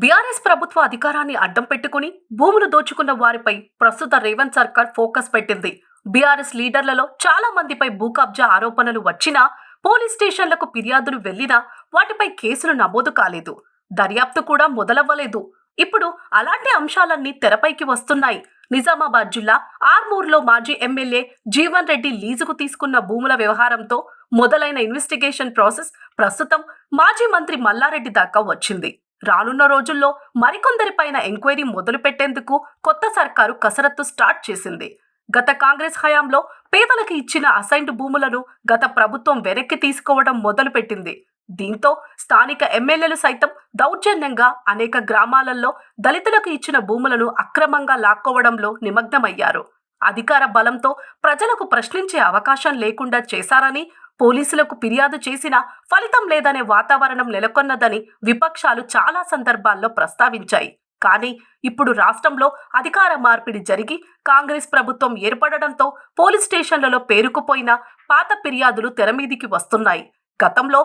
BRS ప్రభుత్వ అధికారాన్ని అడ్డం పెట్టుకుని భూములు దోచుకున్న వారిపై ప్రస్తుత రేవంత్ సర్కార్ ఫోకస్ పెట్టింది. బీఆర్ఎస్ లీడర్లలో చాలా మందిపై భూ కబ్జా ఆరోపణలు వచ్చినా పోలీస్ స్టేషన్లకు ఫిర్యాదులు వెళ్ళినా వాటిపై కేసులు నమోదు కాలేదు. దర్యాప్తు కూడా మొదలవ్వలేదు. ఇప్పుడు అలాంటి అంశాలన్నీ తెరపైకి వస్తున్నాయి. నిజామాబాద్ జిల్లా ఆర్మూర్లో మాజీ ఎమ్మెల్యే జీవన్ రెడ్డి లీజుకు తీసుకున్న భూముల వ్యవహారంతో మొదలైన ఇన్వెస్టిగేషన్ ప్రాసెస్ ప్రస్తుతం మాజీ మంత్రి మల్లారెడ్డి దాకా వచ్చింది. రానున్న రోజుల్లో మరికొందరిపైన ఎంక్వైరీ మొదలు పెట్టేందుకు కొత్త సర్కారు కసరత్తు స్టార్ట్ చేసింది. గత కాంగ్రెస్ హయాంలో పేదలకు ఇచ్చిన అసైన్డ్ భూములను గత ప్రభుత్వం వెనక్కి తీసుకోవడం మొదలుపెట్టింది. దీంతో స్థానిక ఎమ్మెల్యేలు సైతం దౌర్జన్యంగా అనేక గ్రామాలలో దళితులకు ఇచ్చిన భూములను అక్రమంగా లాక్కోవడంలో నిమగ్నమయ్యారు. అధికార బలంతో ప్రజలకు ప్రశ్నించే అవకాశం లేకుండా చేశారని పోలీసులకు ఫిర్యాదు చేసినా ఫలితం లేదనే వాతావరణం నెలకొన్నదని విపక్షాలు చాలా సందర్భాల్లో ప్రస్తావించాయి. కానీ ఇప్పుడు రాష్ట్రంలో అధికార మార్పిడి జరిగి కాంగ్రెస్ ప్రభుత్వం ఏర్పడడంతో పోలీస్ స్టేషన్లలో పేరుకుపోయిన పాత ఫిర్యాదులు తెరమీదికి వస్తున్నాయి. గతంలో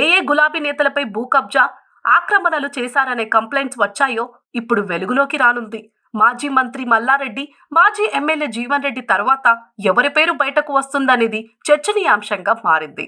ఏ ఏ గులాబీ నేతలపై భూ కబ్జా ఆక్రమణలు చేశారనే కంప్లైంట్స్ వచ్చాయో ఇప్పుడు వెలుగులోకి రానుంది. మాజీ మంత్రి మల్లారెడ్డి మాజీ ఎమ్మెల్యే జీవన్ రెడ్డి తర్వాత ఎవరి పేరు బయటకు వస్తుందనేది చర్చనీయాంశంగా మారింది.